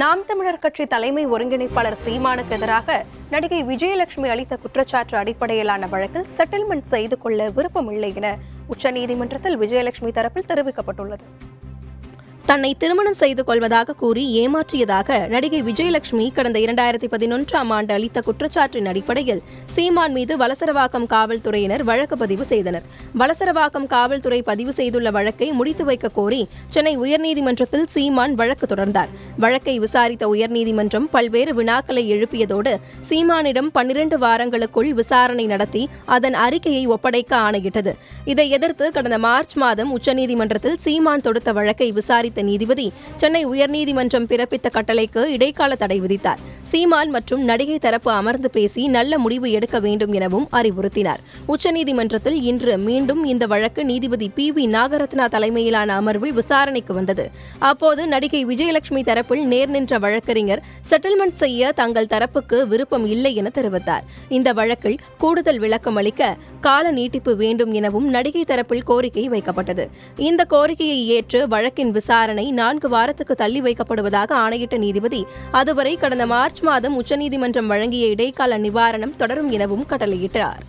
நாம் தமிழர் கட்சி தலைமை ஒருங்கிணைப்பாளர் சீமானுக்கு எதிராக நடிகை விஜயலட்சுமி அளித்த குற்றச்சாட்டு அடிப்படையிலான வழக்கில் செட்டில்மெண்ட் செய்து கொள்ள விருப்பமில்லை என உச்சநீதிமன்றத்தில் விஜயலட்சுமி தரப்பில் தெரிவிக்கப்பட்டுள்ளது. தன்னை திருமணம் செய்து கொள்வதாக கூறி ஏமாற்றியதாக நடிகை விஜயலட்சுமி கடந்த இரண்டாயிரத்தி பதினொன்றாம் ஆண்டு அளித்த குற்றச்சாட்டின் அடிப்படையில் சீமான் மீது வலசரவாக்கம் காவல்துறையினர் வழக்கு பதிவு செய்தனர். வலசரவாக்கம் காவல்துறை பதிவு செய்துள்ள வழக்கை முடித்து வைக்க கோரி சென்னை உயர்நீதிமன்றத்தில் சீமான் வழக்கு தொடர்ந்தார். வழக்கை விசாரித்த உயர்நீதிமன்றம் பல்வேறு வினாக்களை எழுப்பியதோடு சீமானிடம் பன்னிரண்டு வாரங்களுக்குள் விசாரணை நடத்தி அதன் அறிக்கையை ஒப்படைக்க ஆணையிட்டது. இதை எதிர்த்து கடந்த மார்ச் மாதம் உச்சநீதிமன்றத்தில் சீமான் தொடுத்த வழக்கை விசாரித்த நீதிபதி சென்னை உயர்நீதிமன்றம் பிறப்பித்த கட்டளைக்கு இடைக்கால தடை விதித்தார். சீமான் மற்றும் நடிகை தரப்பு அமர்ந்து பேசி நல்ல முடிவு எடுக்க வேண்டும் எனவும் அறிவுறுத்தினார். உச்சநீதிமன்றத்தில் இன்று மீண்டும் இந்த வழக்கு நீதிபதி பி. வி. நாகரத்னா தலைமையிலான அமர்வில் விசாரணைக்கு வந்தது. அப்போது நடிகை விஜயலட்சுமி தரப்பில் நேர் நின்ற வழக்கறிஞர் செட்டில்மெண்ட் செய்ய தங்கள் தரப்புக்கு விருப்பம் இல்லை என தெரிவித்தார். இந்த வழக்கில் கூடுதல் விளக்கம் அளிக்க கால நீட்டிப்பு வேண்டும் எனவும் நடிகை தரப்பில் கோரிக்கை வைக்கப்பட்டது. இந்த கோரிக்கையை ஏற்று வழக்கின் விசாரணை விசாரணை நான்கு வாரத்துக்கு தள்ளி வைக்கப்படுவதாக ஆணையிட்ட நீதிபதி அதுவரை கடந்த மார்ச் மாதம் உச்சநீதிமன்றம் வழங்கிய இடைக்கால நிவாரணம் தொடரும் எனவும் கட்டளையிட்டார்.